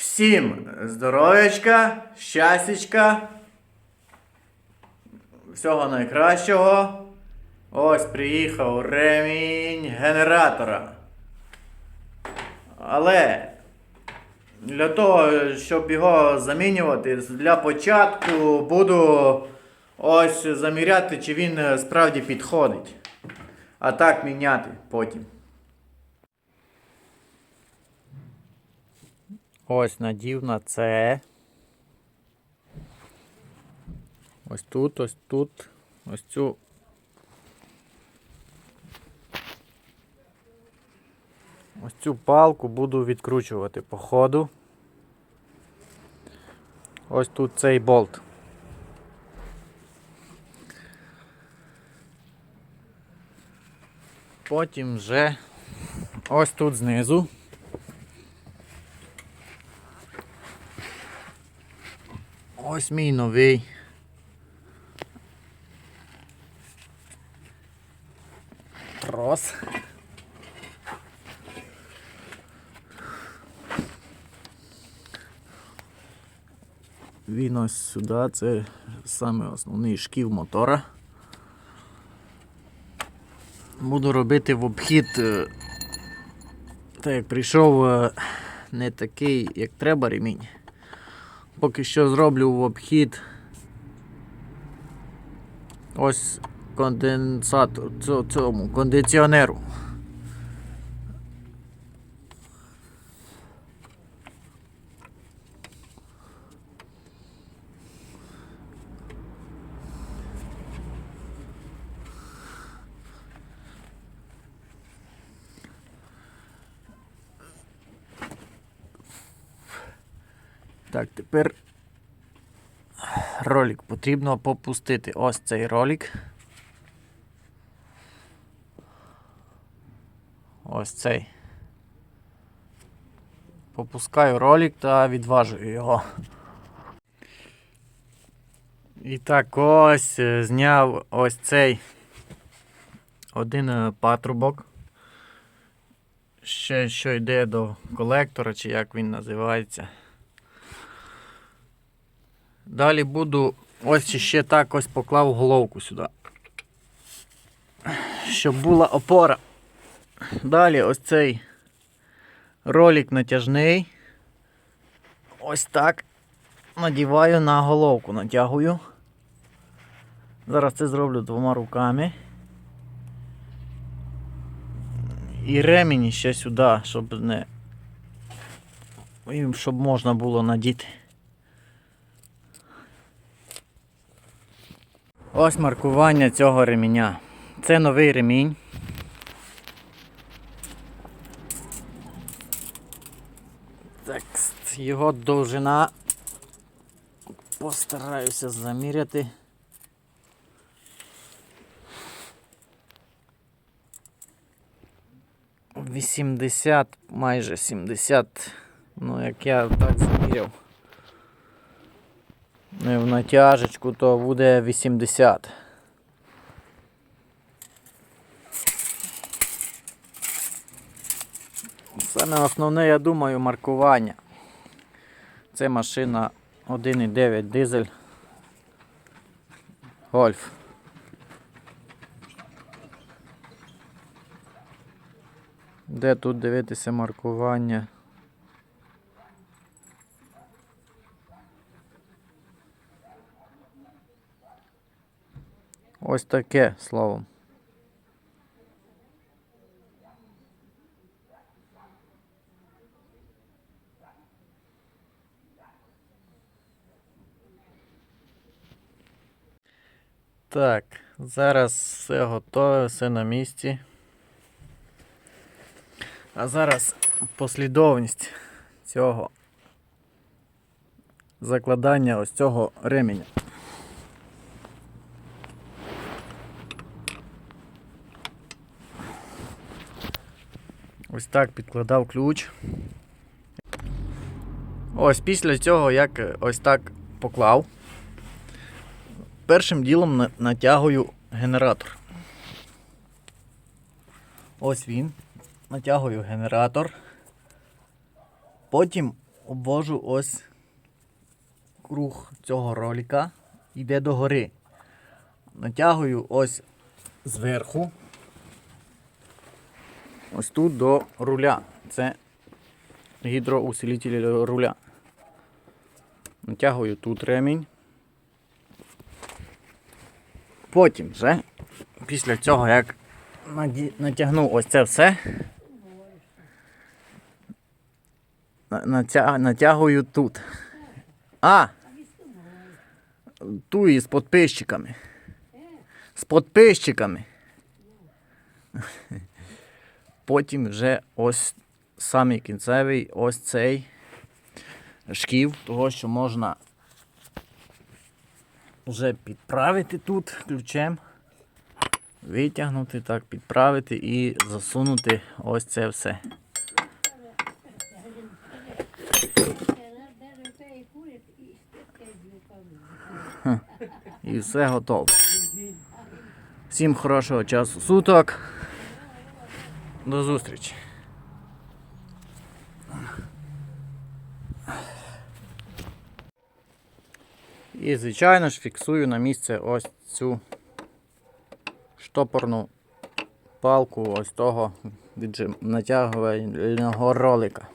Всім здоров'ячка, щастячка, всього найкращого. Ось приїхав ремінь генератора. Але для того, щоб його замінювати, для початку буду ось заміряти, чи він справді підходить. А так міняти потім. Ось надів на це. Ось тут, ось тут, ось цю. Ось цю палку буду відкручувати по ходу. Ось тут цей болт. Потім вже ось тут знизу. Ось мій новий. Трос. Він ось сюди, це саме основний шків мотора. Буду робити в обхід. е, Так як прийшов е, не такий, як треба ремінь. Поки що зроблю в обхід ось конденсатор цьому кондиціонеру. Так, тепер ролик потрібно попустити. Ось цей ролик. Ось цей. Попускаю ролик та відважую його. І так ось е, зняв ось цей один е, патрубок. Ще що йде до колектора, чи як він називається. Далі буду ось ще так ось поклав головку сюди. Щоб була опора. Далі ось цей ролик натяжний. Ось так. Надіваю на головку, натягую. Зараз це зроблю двома руками. І ремінь ще сюди, щоб не. Щоб можна було надіти. Ось маркування цього реміння. Це новий ремінь. Так, його довжина. Постараюся заміряти. Вісімдесят, майже сімдесят. Ну, як я так заміряв. Не в натяжечку, то буде 80. Саме основне, я думаю, маркування. Це машина 1,9 дизель. Гольф. Де тут дивитися маркування? Ось таке словом. Так, зараз все готове, все на місці. А зараз послідовність цього закладання ось цього ременя. Ось так підкладав ключ. Ось після цього, як е, ось так поклав, першим ділом натягую генератор. Ось він. Натягую генератор. Потім обвожу ось круг цього ролика, йде до гори. Натягую ось зверху. Ось тут до руля. Це гідроусилитель руля. Натягую тут ремінь. Потім вже, після цього, як наді- натягну ось це все, натягую тут. А! Ту і з підписчиками. З підписчиками. Потім вже ось самий кінцевий, ось цей шків, того, що можна вже підправити тут ключем, витягнути, так, підправити і засунути ось це все. І все готово. Всім хорошого часу суток. До зустрічі. І, звичайно ж, фіксую на місце ось цю штопорну палку ось того натягувального ролика.